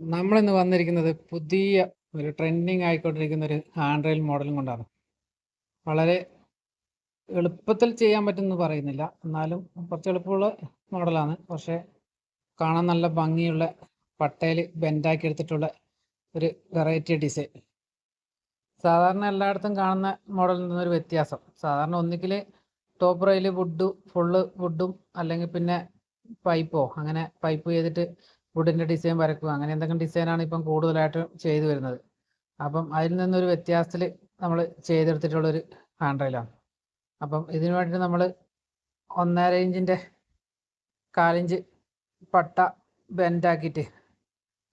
നമ്മളിന്ന് വന്നിരിക്കുന്നത് പുതിയ ഒരു ട്രെൻഡിങ് ആയിക്കൊണ്ടിരിക്കുന്ന ഒരു ഹാൻഡ് റെയിൽ മോഡലും കൊണ്ടാണ്. വളരെ എളുപ്പത്തിൽ ചെയ്യാൻ പറ്റുമെന്ന് പറയുന്നില്ല. എന്നാലും കുറച്ച് എളുപ്പമുള്ള മോഡലാണ് പക്ഷേ കാണാൻ നല്ല ഭംഗിയുള്ള പട്ടയിൽ ബെൻഡാക്കി എടുത്തിട്ടുള്ള ഒരു വെറൈറ്റി ഡിസൈൻ സാധാരണ എല്ലായിടത്തും കാണുന്ന മോഡലിൽ നിന്നൊരു വ്യത്യാസം. സാധാരണ ഒന്നുകിൽ ടോപ്പ് റെയിൽ വുഡ് ഫുള്ള് വുഡും അല്ലെങ്കിൽ പിന്നെ പൈപ്പോ അങ്ങനെ പൈപ്പ് ചെയ്തിട്ട് വുഡിന്റെ ഡിസൈൻ വരക്കുക അങ്ങനെ എന്തെങ്കിലും ഡിസൈനാണ് ഇപ്പം കൂടുതലായിട്ട് ചെയ്തു വരുന്നത്. അപ്പം അതിൽ നിന്നൊരു വ്യത്യാസത്തിൽ നമ്മൾ ചെയ്തെടുത്തിട്ടുള്ളൊരു ഹാൻഡ് റെയിലാണ് അപ്പം ഇതിനു വേണ്ടിയിട്ട് നമ്മൾ ഒന്നര ഇഞ്ചിന്റെ കാലിഞ്ച് പട്ട ബെൻഡാക്കിയിട്ട്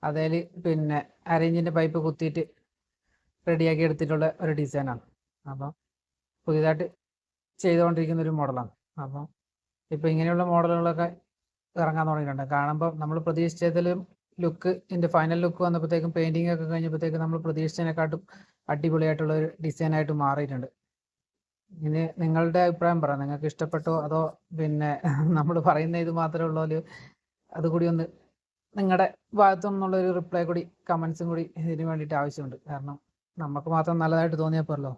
അതിൽ പിന്നെ അര ഇഞ്ചിന്റെ പൈപ്പ് കുത്തിയിട്ട് റെഡിയാക്കി എടുത്തിട്ടുള്ള ഒരു ഡിസൈനാണ് അപ്പം പുതിയതായിട്ട് ചെയ്തുകൊണ്ടിരിക്കുന്ന ഒരു മോഡലാണ് അപ്പം ഇപ്പം ഇങ്ങനെയുള്ള മോഡലുകളൊക്കെ ഇറങ്ങാൻ തുടങ്ങിയിട്ടുണ്ട്. കാണുമ്പോൾ നമ്മൾ പ്രതീക്ഷിച്ചതിലും ലുക്ക് എന്റെ ഫൈനൽ ലുക്ക് വന്നപ്പോഴത്തേക്കും പെയിന്റിംഗ് ഒക്കെ കഴിഞ്ഞപ്പോഴത്തേക്കും നമ്മൾ പ്രതീക്ഷിച്ചതിനെക്കാട്ടും അടിപൊളിയായിട്ടുള്ള ഒരു ഡിസൈനായിട്ട് മാറിയിട്ടുണ്ട്. ഇനി നിങ്ങളുടെ അഭിപ്രായം പറ. നിങ്ങൾക്ക് ഇഷ്ടപ്പെട്ടോ അതോ പിന്നെ നമ്മൾ പറയുന്ന ഇത് മാത്രമേ ഉള്ളൂ അതുകൂടി ഒന്ന് നിങ്ങളുടെ ഭാഗത്തു നിന്നുള്ള ഒരു റിപ്ലൈ കൂടി കമൻസും കൂടി ഇതിന് വേണ്ടിയിട്ട് ആവശ്യമുണ്ട്. കാരണം നമുക്ക് മാത്രം നല്ലതായിട്ട് തോന്നിയപ്പോഴല്ലോ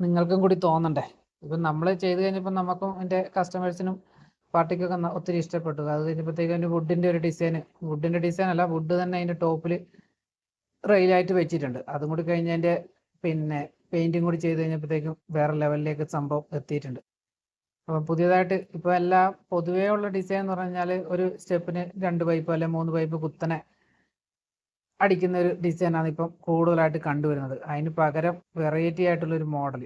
നിങ്ങൾക്കും കൂടി തോന്നണ്ടേ. ഇപ്പം നമ്മൾ ചെയ്ത് കഴിഞ്ഞപ്പോൾ നമുക്കും എന്റെ കസ്റ്റമേഴ്സിനും പാർട്ടിക്കൊക്കെ ഒത്തിരി ഇഷ്ടപ്പെട്ടു അത് കഴിഞ്ഞപ്പോഴത്തേക്കും അതിന്റെ വുഡിന്റെ ഒരു ഡിസൈൻ വുഡിന്റെ ഡിസൈൻ അല്ല വുഡ് തന്നെ അതിന്റെ ടോപ്പിൽ റെയിലായിട്ട് വെച്ചിട്ടുണ്ട്. അതും കൂടി കഴിഞ്ഞ് അതിന്റെ പിന്നെ പെയിന്റും കൂടി ചെയ്ത് കഴിഞ്ഞപ്പോഴത്തേക്കും വേറെ ലെവലിലേക്ക് സംഭവം എത്തിയിട്ടുണ്ട്. അപ്പം പുതിയതായിട്ട് ഇപ്പൊ എല്ലാ പൊതുവേ ഉള്ള ഡിസൈൻ എന്ന് പറഞ്ഞാൽ ഒരു സ്റ്റെപ്പിന് രണ്ട് പൈപ്പ് അല്ലെ മൂന്ന് പൈപ്പ് കുത്തനെ അടിക്കുന്ന ഒരു ഡിസൈനാണ് ഇപ്പം കൂടുതലായിട്ട് കണ്ടുവരുന്നത്. അതിന് പകരം വെറൈറ്റി ആയിട്ടുള്ള ഒരു മോഡൽ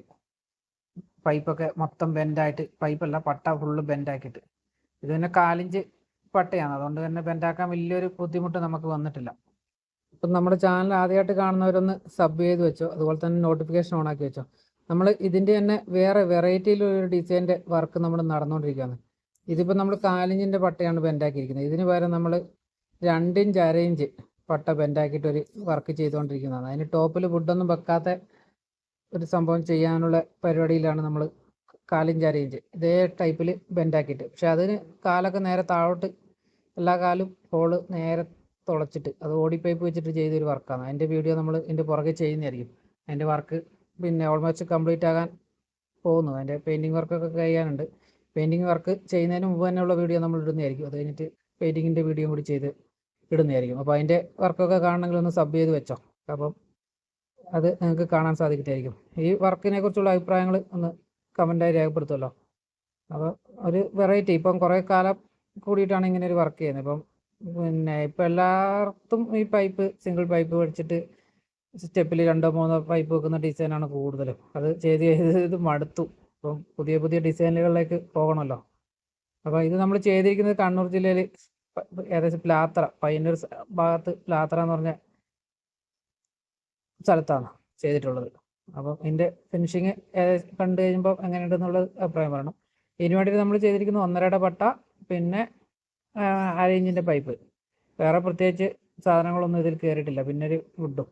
പൈപ്പൊക്കെ മൊത്തം ബെൻഡായിട്ട് പൈപ്പല്ല പട്ട ഫുള്ള് ബെൻഡാക്കിയിട്ട് ഇത് തന്നെ കാലിഞ്ച് പട്ടയാണ്. അതുകൊണ്ട് തന്നെ ബെൻഡാക്കാൻ വലിയൊരു ബുദ്ധിമുട്ട് നമുക്ക് വന്നിട്ടില്ല. ഇപ്പം നമ്മുടെ ചാനൽ ആദ്യമായിട്ട് കാണുന്നവരൊന്ന് സബ് ചെയ്ത് വെച്ചോ അതുപോലെ തന്നെ നോട്ടിഫിക്കേഷൻ ഓൺ ആക്കി വെച്ചോ. നമ്മൾ ഇതിന്റെ തന്നെ വേറെ വെറൈറ്റിയിലൊരു ഡിസൈന്റെ വർക്ക് നമ്മൾ നടന്നുകൊണ്ടിരിക്കുകയാണ്. ഇതിപ്പോൾ നമ്മൾ കാലിഞ്ചിന്റെ പട്ടയാണ് ബെൻഡാക്കിയിരിക്കുന്നത് ഇതിന് പകരം നമ്മൾ രണ്ടിഞ്ച് അരയിഞ്ച് പട്ട ബെൻഡാക്കിയിട്ട് ഒരു വർക്ക് ചെയ്തുകൊണ്ടിരിക്കുന്നതാണ്. അതിന് ടോപ്പിൽ വുഡൊന്നും വെക്കാത്ത ഒരു സംഭവം ചെയ്യാനുള്ള പരിപാടിയിലാണ് നമ്മൾ കാലിഞ്ച് ഇഞ്ച് ഇതേ ടൈപ്പിൽ ബെൻഡാക്കിയിട്ട് പക്ഷെ അതിന് കാലൊക്കെ നേരെ താഴോട്ട് എല്ലാ കാലും ഹോൾ നേരെ തുളച്ചിട്ട് അത് ഓടി പൈപ്പ് വെച്ചിട്ട് ചെയ്തൊരു വർക്കാണ് അതിന്റെ വീഡിയോ നമ്മൾ ഇതിന്റെ പുറകെ ചെയ്യുന്നതായിരിക്കും. അതിന്റെ വർക്ക് പിന്നെ ഓൾമോസ്റ്റ് കംപ്ലീറ്റ് ആകാൻ പോകുന്നു. അതിന്റെ പെയിന്റിങ് വർക്കൊക്കെ കഴിയാനുണ്ട്. പെയിന്റിങ് വർക്ക് ചെയ്യുന്നതിന് മുമ്പ് തന്നെയുള്ള വീഡിയോ നമ്മൾ ഇടുന്നതായിരിക്കും. അത് കഴിഞ്ഞിട്ട് പെയിന്റിങ്ങിന്റെ വീഡിയോ കൂടി ചെയ്ത് ഇടുന്നതായിരിക്കും. അപ്പോൾ അതിന്റെ വർക്കൊക്കെ കാണണമെങ്കിൽ ഒന്ന് സബ് ചെയ്ത് വെച്ചോ. അപ്പം അത് നിങ്ങൾക്ക് കാണാൻ സാധിക്കത്തായിരിക്കും ഈ വർക്കിനെ കുറിച്ചുള്ള അഭിപ്രായങ്ങൾ ഒന്ന് കമന്റായി രേഖപ്പെടുത്തുമല്ലോ അപ്പോൾ ഒരു വെറൈറ്റി. ഇപ്പം കുറേ കാലം കൂടിയിട്ടാണ് ഇങ്ങനെ ഒരു വർക്ക് ചെയ്യുന്നത്. ഇപ്പം പിന്നെ ഇപ്പം എല്ലായിടത്തും ഈ പൈപ്പ് സിംഗിൾ പൈപ്പ് വെച്ചിട്ട് സ്റ്റെപ്പിൽ രണ്ടോ മൂന്നോ പൈപ്പ് വെക്കുന്ന ഡിസൈനാണ് കൂടുതലും. അത് ചെയ്ത് ചെയ്ത് ഇത് മടുത്തു. ഇപ്പം പുതിയ പുതിയ ഡിസൈനുകളിലേക്ക് പോകണമല്ലോ. അപ്പോൾ ഇത് നമ്മൾ ചെയ്തിരിക്കുന്നത് കണ്ണൂർ ജില്ലയിൽ ഏകദേശം പ്ലാത്ര പയ്യന്നൂർ ഭാഗത്ത് പ്ലാത്ര എന്ന് പറഞ്ഞ സ്ഥലത്താണ് ചെയ്തിട്ടുള്ളത്. അപ്പം ഇതിന്റെ ഫിനിഷിങ് കണ്ടു കഴിയുമ്പോൾ എങ്ങനെയുണ്ടെന്നുള്ള അഭിപ്രായം പറയണം. ഇതിനു വേണ്ടിയിട്ട് നമ്മൾ ചെയ്തിരിക്കുന്ന ഒന്നരയുടെ പട്ട പിന്നെ അര ഇഞ്ചിന്റെ പൈപ്പ് വേറെ പ്രത്യേകിച്ച് സാധനങ്ങളൊന്നും ഇതിൽ കയറിയിട്ടില്ല പിന്നെ ഒരു വുഡും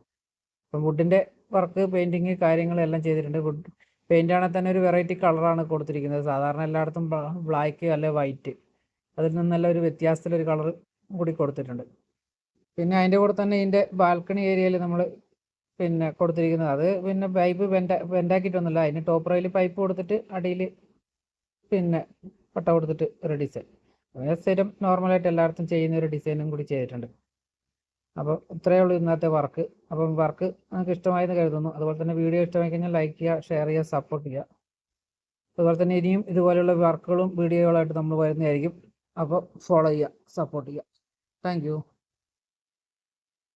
അപ്പം വുഡിന്റെ വർക്ക് പെയിന്റിങ് കാര്യങ്ങളെല്ലാം ചെയ്തിട്ടുണ്ട്. വുഡ് പെയിന്റ് ആണെങ്കിൽ തന്നെ ഒരു വെറൈറ്റി കളറാണ് കൊടുത്തിരിക്കുന്നത്. സാധാരണ എല്ലായിടത്തും ബ്ലാക്ക് അല്ലെ വൈറ്റ് അതിൽ നിന്നെല്ലാം ഒരു വ്യത്യാസത്തിലൊരു കളർ കൂടി കൊടുത്തിട്ടുണ്ട്. പിന്നെ അതിന്റെ കൂടെ തന്നെ ഇതിന്റെ ബാൽക്കണി ഏരിയയിൽ നമ്മൾ പിന്നെ കൊടുത്തിരിക്കുന്നത്. അത് പിന്നെ പൈപ്പ് ബെൻഡ ബെൻഡാക്കിയിട്ടൊന്നുമില്ല അതിന് ടോപ്പ് റെയിൽ പൈപ്പ് കൊടുത്തിട്ട് അടിയിൽ പിന്നെ പട്ട കൊടുത്തിട്ട് ഒരു ഡിസൈൻ അങ്ങനെ സ്ഥിരം നോർമലായിട്ട് എല്ലായിടത്തും ചെയ്യുന്ന ഒരു ഡിസൈനും കൂടി ചെയ്തിട്ടുണ്ട്. അപ്പോൾ ഇത്രയേ ഉള്ളൂ ഇന്നത്തെ വർക്ക്. അപ്പം വർക്ക് നിങ്ങൾക്ക് ഇഷ്ടമായെന്ന് കരുതുന്നു. അതുപോലെ തന്നെ വീഡിയോ ഇഷ്ടമായി കഴിഞ്ഞാൽ ലൈക്ക് ചെയ്യുക ഷെയർ ചെയ്യുക സപ്പോർട്ട് ചെയ്യുക. അതുപോലെ തന്നെ ഇനിയും ഇതുപോലെയുള്ള വർക്കുകളും വീഡിയോകളായിട്ട് നമ്മൾ വരുന്നതായിരിക്കും. അപ്പോൾ ഫോളോ ചെയ്യുക സപ്പോർട്ട് ചെയ്യുക. താങ്ക്